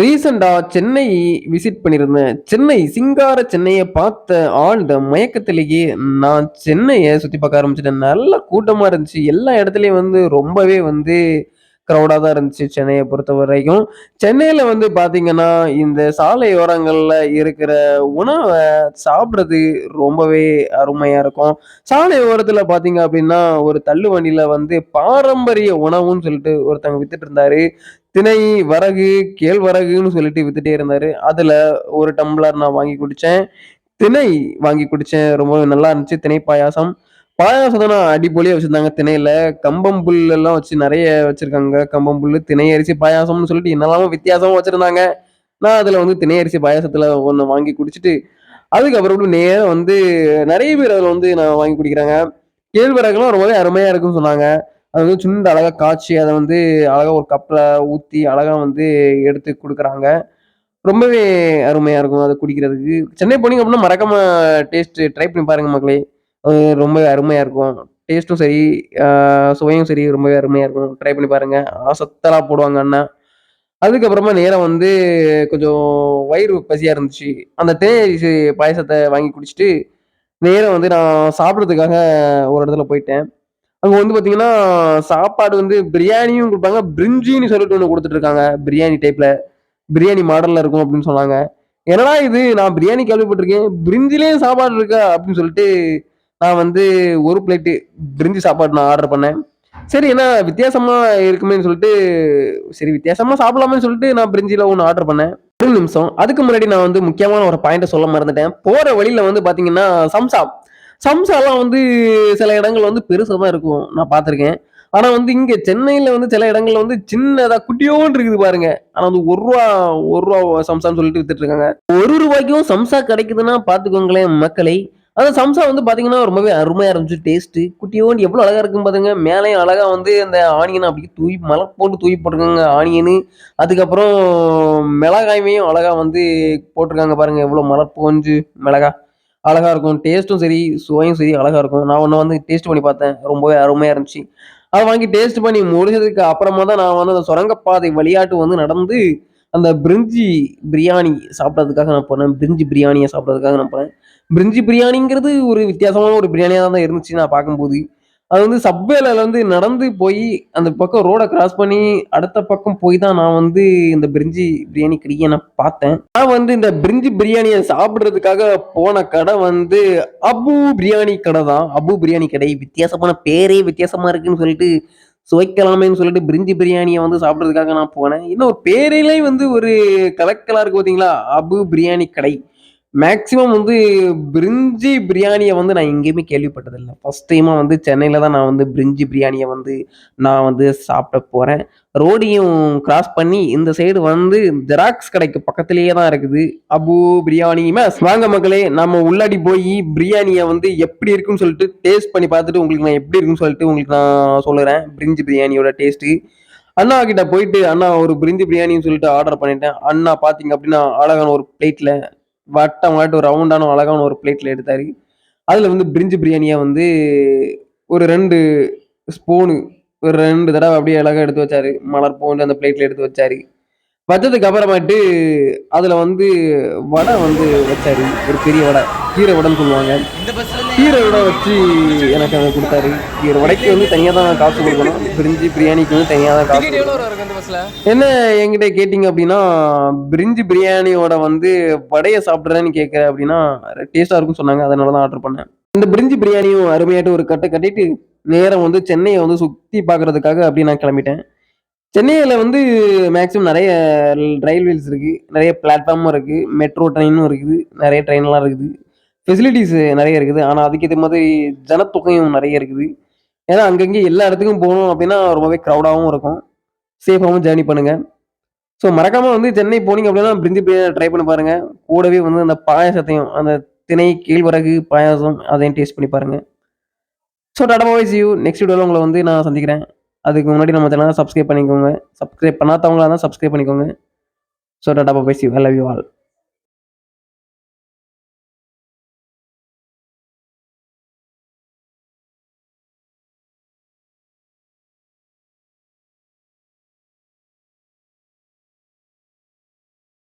ரீசெண்டாக சென்னை விசிட் பண்ணியிருந்தேன். சென்னை சிங்கார சென்னையை பார்த்த ஆழ்ந்த மயக்கத்திலேயே நான் சென்னையை சுற்றி பார்க்க ஆரம்பிச்சிட்டேன் நல்ல கூட்டமாக இருந்துச்சு. எல்லா இடத்துலையும் வந்து ரொம்பவே வந்து க்ரௌடாக தான் இருந்துச்சு சென்னையை பொறுத்த வரைக்கும் சென்னையில் வந்து பார்த்தீங்கன்னா, இந்த சாலையோரங்களில் இருக்கிற உணவை சாப்பிட்றது ரொம்பவே அருமையாக இருக்கும். சாலை பார்த்தீங்க அப்படின்னா ஒரு தள்ளுவண்டில வந்து பாரம்பரிய உணவுன்னு சொல்லிட்டு ஒருத்தங்க வித்துட்டு இருந்தாரு. திணை, வரகு, கேழ்வரகுன்னு சொல்லிட்டு வித்துட்டே இருந்தாரு. அதில் ஒரு டம்ளர் நான் வாங்கி குடித்தேன் திணை வாங்கி குடித்தேன் ரொம்ப நல்லா இருந்துச்சு. திணை பாயாசம். பாயாசம்னா அடிப்பொலியா வச்சிருந்தாங்க திணையில. கம்பம் புல்லெல்லாம் வச்சு நிறைய வச்சிருக்காங்க. கம்பம் புல் திணை அரிசி பாயாசம்னு சொல்லிட்டு என்னெல்லாமோ வித்தியாசமும் வச்சிருந்தாங்க. நான் அதுல வந்து திணை அரிசி பாயாசத்துல ஒன்று வாங்கி குடிச்சிட்டு அதுக்கப்புறம் நேரம் வந்து நிறைய பேர் அதில் வந்து நான் வாங்கி குடிக்கிறாங்க. கேழ்வரகுலாம் ரொம்பவே அருமையா இருக்குன்னு சொன்னாங்க. அது வந்து சுண்ட அழகா காய்ச்சி, அதை வந்து அழகா ஒரு கப்பில் ஊற்றி அழகா வந்து எடுத்து கொடுக்குறாங்க ரொம்பவே அருமையா இருக்கும் அதை குடிக்கிறதுக்கு. சென்னை போனீங்க அப்படின்னா மறக்காம டேஸ்ட் ட்ரை பண்ணி பாருங்க மக்களே. ரொம்பவே அருமையாக இருக்கும். டேஸ்ட்டும் சரி, சுவையும் சரி ரொம்பவே அருமையாக இருக்கும். ட்ரை பண்ணி பாருங்கள் அசத்தலா போடுவாங்க அண்ணா அதுக்கப்புறமா நேரம் வந்து கொஞ்சம் வயிறு பசியாக இருந்துச்சு. அந்த தேனரிசி பாயசத்தை வாங்கி குடிச்சிட்டு நேரம் வந்து நான் சாப்பிட்றதுக்காக ஒரு இடத்துல போயிட்டேன். அங்கே வந்து பார்த்தீங்கன்னா, சாப்பாடு வந்து பிரியாணியும் கொடுப்பாங்க பிரிஞ்சின்னு சொல்லிட்டு ஒன்று கொடுத்துட்ருக்காங்க பிரியாணி டைப்பில் பிரியாணி மாடலில் இருக்கும் அப்படின்னு சொன்னாங்க. என்னடா இது நான் பிரியாணி கேள்விப்பட்டிருக்கேன் பிரிஞ்சிலேயும் சாப்பாடு இருக்கா? அப்படின்னு சொல்லிட்டு, நான் வந்து ஒரு பிளேட்டு பிரிஞ்சி சாப்பாடு நான் ஆர்டர் பண்ணேன். சரி ஏன்னா வித்தியாசமா இருக்குமேன்னு சொல்லிட்டு, சரி வித்தியாசமா சாப்பிடலாமே சொல்லிட்டு நான் பிரிஞ்சில ஒன்று ஆர்டர் பண்ணேன். ஒரு நிமிஷம். அதுக்கு முன்னாடி நான் வந்து முக்கியமான ஒரு பாயிண்ட்டை சொல்ல மறந்துட்டேன். போற வழியில வந்து பார்த்தீங்கன்னா, சம்சா. சம்சாலாம் வந்து சில இடங்கள் வந்து பெருசாக தான் இருக்கும். நான் பார்த்துருக்கேன். ஆனால் வந்து இங்கே சென்னையில் வந்து சில இடங்கள்ல வந்து சின்னதாக குட்டியோன்னு இருக்குது பாருங்க. ஆனால் வந்து ஒரு ரூபா ஒரு ரூபா சம்சான்னு சொல்லிட்டு வித்துட்டு இருக்காங்க. ஒரு ரூபாய்க்கும் சம்சா கிடைக்குதுன்னா பார்த்துக்கோங்களேன் மக்களை அந்த சம்சா வந்து பார்த்தீங்கன்னா, ரொம்பவே அருமையாக இருந்துச்சு டேஸ்ட்டு. குட்டியோண்டு எவ்வளோ அழகா இருக்குன்னு பாத்துங்க. மேலேயும் அழகாக வந்து அந்த ஆனியனை அப்படியே தூவி மலை போட்டு தூய் போட்டுருக்காங்க ஆனியனு. அதுக்கப்புறம் மிளகாயுமையும் அழகா வந்து போட்டிருக்காங்க பாருங்க. எவ்வளோ மலை போஞ்சு மிளகா. அழகாக இருக்கும். டேஸ்ட்டும் சரி, சுவையும் சரி அழகாக இருக்கும். நான் ஒன்று வந்து டேஸ்ட் பண்ணி பார்த்தேன். ரொம்பவே அருமையாக இருந்துச்சு. அதை வாங்கி டேஸ்ட் பண்ணி முடிச்சதுக்கு அப்புறமா தான் நான் வந்து அந்த சுரங்கப்பாதை விளையாட்டு வந்து நடந்து, அந்த பிரிஞ்சி பிரியாணி சாப்பிட்றதுக்காக நான் போனேன். பிரிஞ்சி பிரியாணியை சாப்பிட்றதுக்காக நான் போனேன். பிரிஞ்சி பிரியாணிங்கிறது ஒரு வித்தியாசமான ஒரு பிரியாணியாக தான் இருந்துச்சு நான் பார்க்கும்போது. அது வந்து சப்வேல வந்து நடந்து போய் அந்த பக்கம் ரோடை கிராஸ் பண்ணி, அடுத்த பக்கம் போய் தான் நான் வந்து இந்த பிரிஞ்சி பிரியாணி கடையை நான் பார்த்தேன். நான் வந்து இந்த பிரிஞ்சி பிரியாணியை சாப்பிட்றதுக்காக போன கடை வந்து அபு பிரியாணி கடை தான். அபு பிரியாணி கடை. வித்தியாசமான பேரே வித்தியாசமா இருக்குன்னு சொல்லிட்டு, சுவைக்கலாமேன்னு சொல்லிட்டு பிரிஞ்சி பிரியாணியை வந்து சாப்பிட்றதுக்காக நான் போனேன். இன்னும் ஒரு பேரிலே வந்து ஒரு கலக்கலாக இருக்குது பார்த்தீங்களா? அபு பிரியாணி கடை. மேக்ஸிமம் வந்து பிரிஞ்சி பிரியாணியை வந்து நான் எங்கேயுமே கேள்விப்பட்டதில்லை ஃபஸ்ட் டைமாக வந்து சென்னையில் தான் நான் வந்து பிரிஞ்சி பிரியாணியை வந்து நான் வந்து சாப்பிட போகிறேன் ரோடையும் கிராஸ் பண்ணி இந்த சைடு வந்து ஜெராக்ஸ் கடைக்கு பக்கத்துலேயே தான் இருக்குது. அபு பிரியாணி மெஸ். வாங்க மக்களே, நம்ம உள்ளாடி போய் பிரியாணியை வந்து எப்படி இருக்குன்னு சொல்லிட்டு டேஸ்ட் பண்ணி பார்த்துட்டு உங்களுக்கு நான் எப்படி இருக்குன்னு சொல்லிட்டு உங்களுக்கு நான் சொல்லுறேன். பிரிஞ்சி பிரியாணியோட டேஸ்ட்டு. அண்ணா கிட்ட போயிட்டு, அண்ணா ஒரு பிரிஞ்சி பிரியாணின்னு சொல்லிட்டு ஆர்டர் பண்ணிட்டேன். அண்ணா பார்த்தீங்க அப்படின்னா அழகான ஒரு பிளேட்டில் வட்டமாட்டு ரவுண்டான அழகான ஒரு பிளேட்டில் எடுத்தார் அதில் வந்து பிரிஞ்சு பிரியாணியாக வந்து ஒரு ரெண்டு ஸ்பூனு ஒரு ரெண்டு தடவை அப்படியே அழகாக எடுத்து வச்சாரு. மலர் போன்று அந்த பிளேட்டில் எடுத்து வச்சாரு. வச்சதுக்கு அப்புறமேட்டு அதில் வந்து வடை வந்து வச்சாரு. ஒரு பெரிய வடை. கீரை வடைன்னு சொல்லுவாங்க. கீரை வடை வச்சு எனக்கு அத குடுத்தாரு. கீரை வடைக்கு வந்து தனியா தான் காசு குடுக்கணும். பிரிஞ்சி பிரியாணிக்கு வந்து தனியா தான் காசு? என்ன என்கிட்ட கேட்டீங்க அப்டின்னா, பிரிஞ்சி பிரியாணியோட வந்து வடைய சாப்பிடுறேன்னு கேட்கிற அப்டின்னா, டேஸ்ட்டா இருக்குன்னு சொன்னாங்க. அதனால தான் ஆர்டர் பண்ணேன். இந்த பிரிஞ்சி பிரியாணியும் அருமையாட்டு ஒரு கட்டு கட்டிட்டு, நேரா வந்து சென்னைய வந்து சுத்தி பார்க்கறதுக்காக அப்டியே நான் கிளம்பிட்டேன். சென்னையில வந்து மேக்ஸிமம் நெறைய ரயில்வேஸ் இருக்கு. நெறைய பிளாட்ஃபார்மும் இருக்கு. மெட்ரோ ட்ரெயினும் இருக்குது. நெறைய ட்ரெயின்லாம் இருக்குது. ஃபெசிலிட்டிஸ் நிறைய இருக்குது. ஆனா அதுக்கேத்த மாதிரி ஜனத்தொகையும் நிறைய இருக்குது. ஏன்னா அங்கங்கே எல்லா இடத்துக்கும் போகணும் அப்படின்னா ரொம்பவே க்ரௌடாகவும் இருக்கும். சேஃபாகவும் ஜேர்னி பண்ணுங்கள் ஸோ மறக்காமல் வந்து சென்னை போனீங்க அப்படின்னா பிரிஞ்சி பிரியாணி ட்ரை பண்ணி பாருங்கள் கூடவே வந்து அந்த பாயாசத்தையும், அந்த திணை, கேழ்வரகு பாயாசம் அதையும் டேஸ்ட் பண்ணி பாருங்கள் ஸோ டாடா வாய்ஸ் யூ. நெக்ஸ்ட் வீடியோவில் உங்களை வந்து நான் சந்திக்கிறேன். அதுக்கு முன்னாடி நம்ம சேனல சப்ஸ்கிரைப் பண்ணிக்கோங்க. சப்ஸ்கிரைப் பண்ணாதவங்களாக தான் சப்ஸ்கிரைப் பண்ணிக்கோங்க. So tata bye you. I love you all.